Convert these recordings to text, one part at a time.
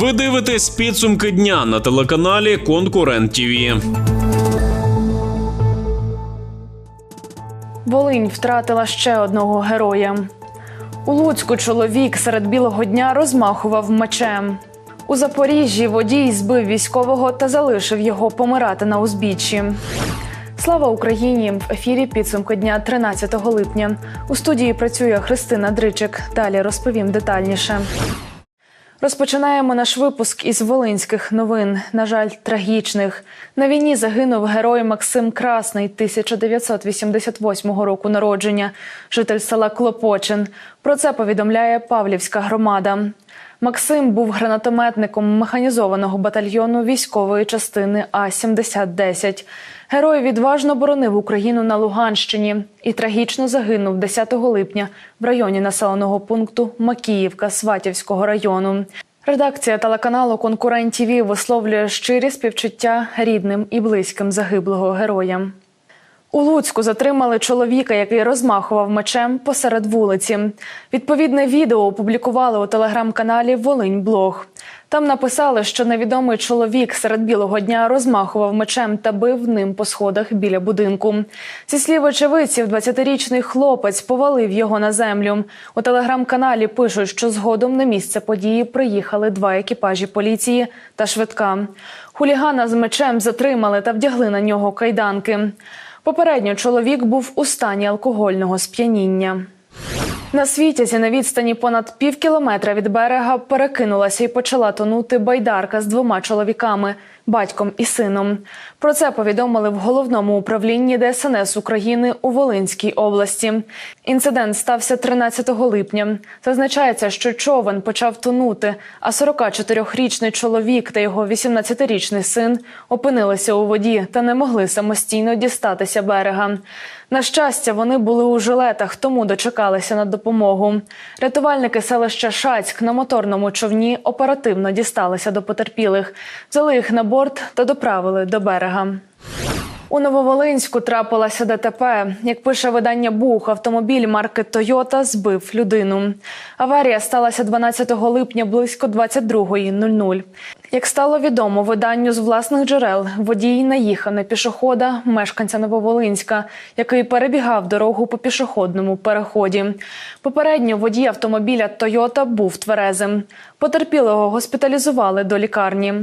Ви дивитесь підсумки дня на телеканалі Конкурент ТІВІ. Волинь втратила ще одного героя. У Луцьку чоловік серед білого дня розмахував мечем. У Запоріжжі водій збив військового та залишив його помирати на узбіччі. Слава Україні! В ефірі підсумки дня 13 липня. У студії працює Христина Дричик. Далі розповім детальніше. Розпочинаємо наш випуск із волинських новин. На жаль, трагічних. На війні загинув герой Максим Красний 1988 року народження, житель села Клопочин. Про це повідомляє Павлівська громада. Максим був гранатометником механізованого батальйону військової частини А 7010 Герой відважно боронив Україну на Луганщині і трагічно загинув 10 липня в районі населеного пункту Макіївка Сватівського району. Редакція телеканалу Конкурент ТІВІ висловлює щирі співчуття рідним і близьким загиблого героя. У Луцьку затримали чоловіка, який розмахував мечем посеред вулиці. Відповідне відео опублікували у телеграм-каналі Волинь Блог. Там написали, що невідомий чоловік серед білого дня розмахував мечем та бив ним по сходах біля будинку. Зі слів очевидців, 20-річний хлопець повалив його на землю. У телеграм-каналі пишуть, що згодом на місце події приїхали два екіпажі поліції та швидка. Хулігана з мечем затримали та вдягли на нього кайданки. Попередньо чоловік був у стані алкогольного сп'яніння. На світязі на відстані понад пів кілометра від берега перекинулася і почала тонути байдарка з двома чоловіками батьком і сином. Про це повідомили в головному управлінні ДСНС України у Волинській області. Інцидент стався 13 липня. Зазначається, що човен почав тонути, а 44-річний чоловік та його 18-річний син опинилися у воді та не могли самостійно дістатися берега. На щастя, вони були у жилетах, тому дочекалися на допомогу. Рятувальники селища Шацьк на моторному човні оперативно дісталися до потерпілих, взяли їх на борт та доправили до берега. У Нововолинську трапилася ДТП. Як пише видання Бух, автомобіль марки Тойота збив людину. Аварія сталася 12 липня близько 22.00. Як стало відомо виданню з власних джерел, водій наїхав на пішохода, мешканця Нововолинська, який перебігав дорогу по пішохідному переході. Попередньо водій автомобіля Тойота був тверезим. Потерпілого госпіталізували до лікарні.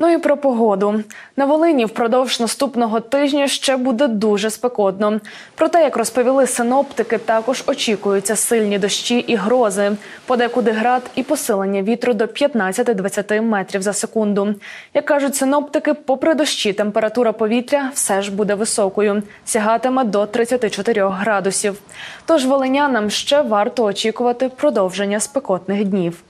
Ну і про погоду на Волині впродовж наступного тижня ще буде дуже спекотно. Проте, як розповіли синоптики, також очікуються сильні дощі і грози, подекуди град і посилення вітру до 15-20 метрів за секунду. Як кажуть синоптики, попри дощі, температура повітря все ж буде високою, сягатиме до 34 градусів. Тож волинянам ще варто очікувати продовження спекотних днів.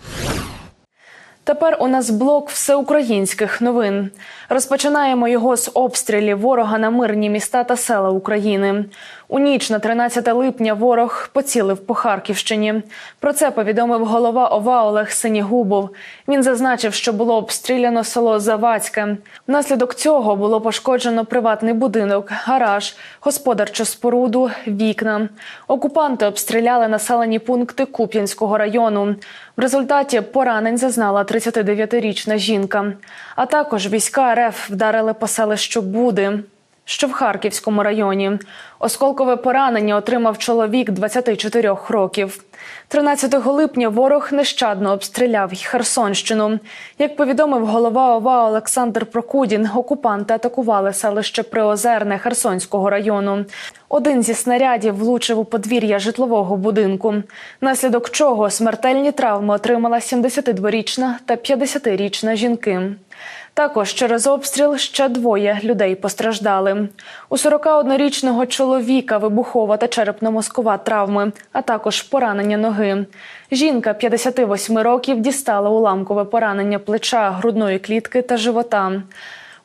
Тепер у нас блок всеукраїнських новин. Розпочинаємо його з обстрілів ворога на мирні міста та села України. У ніч на 13 липня ворог поцілив по Харківщині. Про це повідомив голова ОВА Олег Синігубов. Він зазначив, що було обстріляно село Завадське. Внаслідок цього було пошкоджено приватний будинок, гараж, господарчу споруду, вікна. Окупанти обстріляли населені пункти Куп'янського району. В результаті поранень зазнала 39-річна жінка. А також війська РФ вдарили по селищу Буди що в Харківському районі. Осколкове поранення отримав чоловік 24 років. 13 липня ворог нещадно обстріляв Херсонщину. Як повідомив голова ОВА Олександр Прокудін, окупанти атакували селище Приозерне Херсонського району. Один зі снарядів влучив у подвір'я житлового будинку, наслідок чого смертельні травми отримала 72-річна та 50-річна жінки. Також через обстріл ще двоє людей постраждали. У 41-річного чоловіка вибухова та черепно-мозкова травми, а також поранення ноги. Жінка 58 років дістала уламкове поранення плеча, грудної клітки та живота.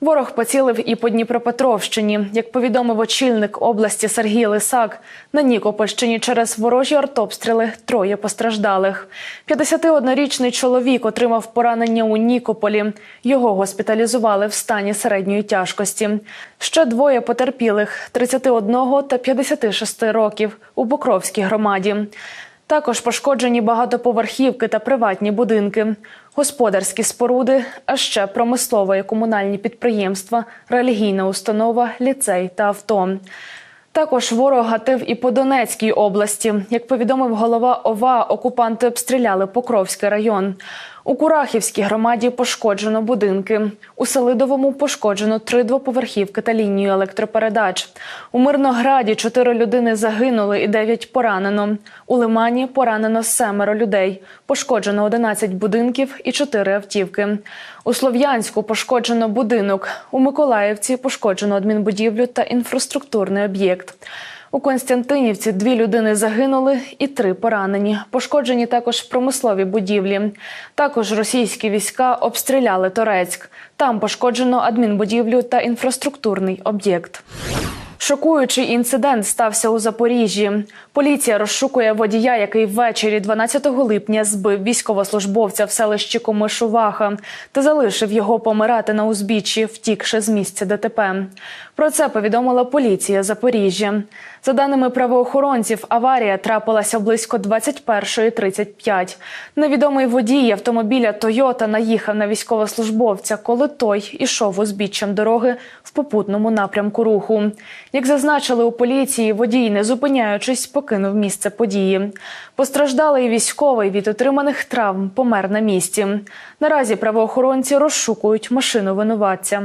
Ворог поцілив і по Дніпропетровщині. Як повідомив очільник області Сергій Лисак, на Нікопольщині через ворожі артобстріли троє постраждалих. 51-річний чоловік отримав поранення у Нікополі. Його госпіталізували в стані середньої тяжкості. Ще двоє потерпілих 31 та 56 років у Покровській громаді. Також пошкоджені багатоповерхівки та приватні будинки, господарські споруди, а ще промислове і комунальні підприємства, релігійна установа, ліцей та авто. Також ворог гатив і по Донецькій області. Як повідомив голова ОВА, окупанти обстріляли Покровський район. У Курахівській громаді пошкоджено будинки. У Селидовому пошкоджено три двоповерхівки та лінію електропередач. У Мирнограді чотири людини загинули і дев'ять поранено. У Лимані поранено семеро людей. Пошкоджено 11 будинків і чотири автівки. У Слов'янську пошкоджено будинок. У Миколаївці пошкоджено адмінбудівлю та інфраструктурний об'єкт. У Константинівці дві людини загинули і три поранені. Пошкоджені також промислові будівлі. Також російські війська обстріляли Торецьк. Там пошкоджено адмінбудівлю та інфраструктурний об'єкт. Шокуючий інцидент стався у Запоріжжі. Поліція розшукує водія, який ввечері 12 липня збив військовослужбовця в селищі Комишуваха та залишив його помирати на узбіччі, втікши з місця ДТП. Про це повідомила поліція Запоріжжя. За даними правоохоронців, аварія трапилася близько 21.35. Невідомий водій автомобіля Тойота наїхав на військовослужбовця, коли той ішов узбіччям дороги в попутному напрямку руху. Як зазначили у поліції, водій, не зупиняючись, покинув місце події. Постраждалий військовий від отриманих травм помер на місці. Наразі правоохоронці розшукують машину винуватця.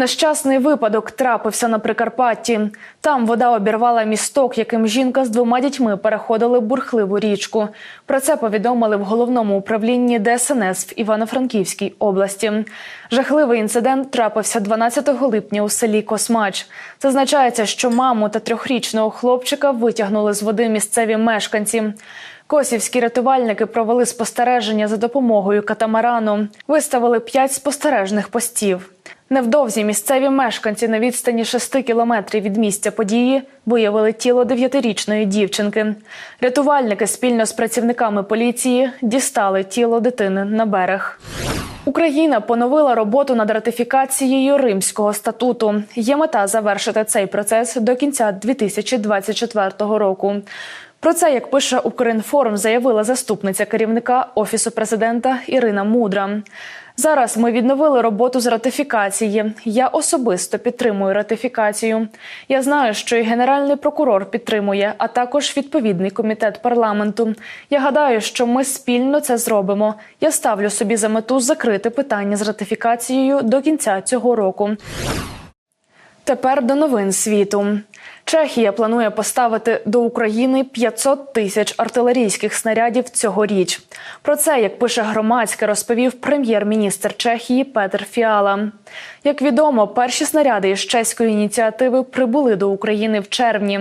Нещасний випадок трапився на Прикарпатті. Там вода обірвала місток, яким жінка з двома дітьми переходили бурхливу річку. Про це повідомили в головному управлінні ДСНС в Івано-Франківській області. Жахливий інцидент трапився 12 липня у селі Космач. Зазначається, що маму та трьохрічного хлопчика витягнули з води місцеві мешканці. Косівські рятувальники провели спостереження за допомогою катамарану. Виставили п'ять спостережних постів. Невдовзі місцеві мешканці на відстані 6 кілометрів від місця події виявили тіло дев'ятирічної дівчинки. Рятувальники спільно з працівниками поліції дістали тіло дитини на берег. Україна поновила роботу над ратифікацією Римського статуту. Є мета завершити цей процес до кінця 2024 року. Про це, як пише Укрінформ, заявила заступниця керівника офісу президента Ірина Мудра. Зараз ми відновили роботу з ратифікації. Я особисто підтримую ратифікацію. Я знаю, що і генеральний прокурор підтримує, а також відповідний комітет парламенту. Я гадаю, що ми спільно це зробимо. Я ставлю собі за мету закрити питання з ратифікацією до кінця цього року. Тепер до новин світу. Чехія планує поставити до України 500 тисяч артилерійських снарядів цьогоріч. Про це, як пише громадське, розповів прем'єр-міністр Чехії Петер Фіала. Як відомо, перші снаряди із чеської ініціативи прибули до України в червні.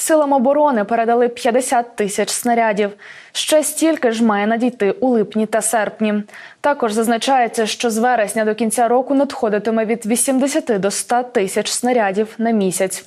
Силам оборони передали 50 тисяч снарядів. Ще стільки ж має надійти у липні та серпні. Також зазначається, що з вересня до кінця року надходитиме від 80 до 100 тисяч снарядів на місяць.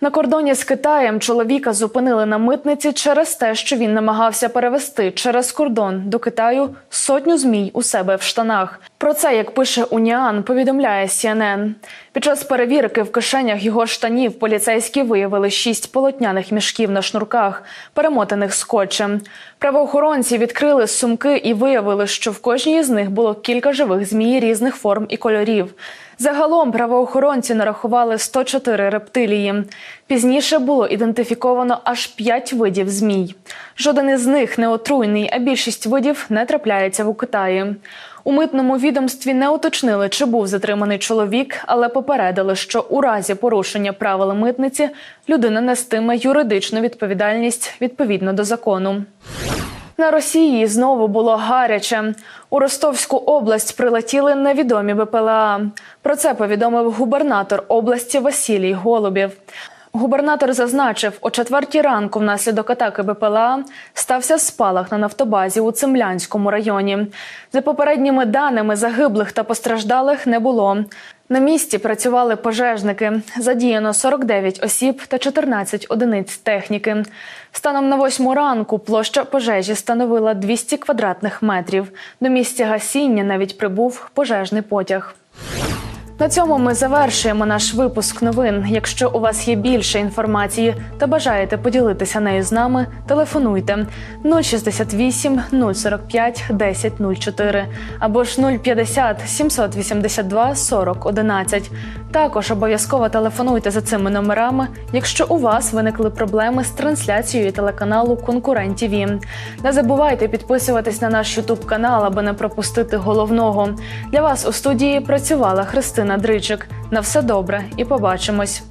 На кордоні з Китаєм чоловіка зупинили на митниці через те, що він намагався перевести через кордон до Китаю сотню змій у себе в штанах. Про це, як пише Уніан, повідомляє CNN. Під час перевірки в кишенях його штанів поліцейські виявили шість полотняних мішків на шнурках, перемотаних скотчем. Правоохоронці відкрили сумки і виявили, що в кожній з них було кілька живих змій різних форм і кольорів. Загалом правоохоронці нарахували 104 рептилії. Пізніше було ідентифіковано аж 5 видів змій. Жоден із них не отруйний, а більшість видів не трапляється в Китаї. У митному відомстві не уточнили, чи був затриманий чоловік, але попередили, що у разі порушення правил митниці людина нестиме юридичну відповідальність відповідно до закону. На Росії знову було гаряче. У Ростовську область прилетіли невідомі БПЛА. Про це повідомив губернатор області Василій Голубєв. Губернатор зазначив, о четвертій ранку внаслідок атаки БПЛА стався спалах на нафтобазі у Цимлянському районі. За попередніми даними загиблих та постраждалих не було. На місці працювали пожежники. Задіяно 49 осіб та 14 одиниць техніки. Станом на восьму ранку площа пожежі становила 200 квадратних метрів. До місця гасіння навіть прибув пожежний потяг. На цьому ми завершуємо наш випуск новин. Якщо у вас є більше інформації та бажаєте поділитися нею з нами, телефонуйте 068 045 1004 або ж 050 782 40 11. Також обов'язково телефонуйте за цими номерами, якщо у вас виникли проблеми з трансляцією телеканалу Конкурент ТВ. Не забувайте підписуватись на наш Ютуб канал, аби не пропустити головного. Для вас у студії працювала Христина Дричик. На все добре і побачимось.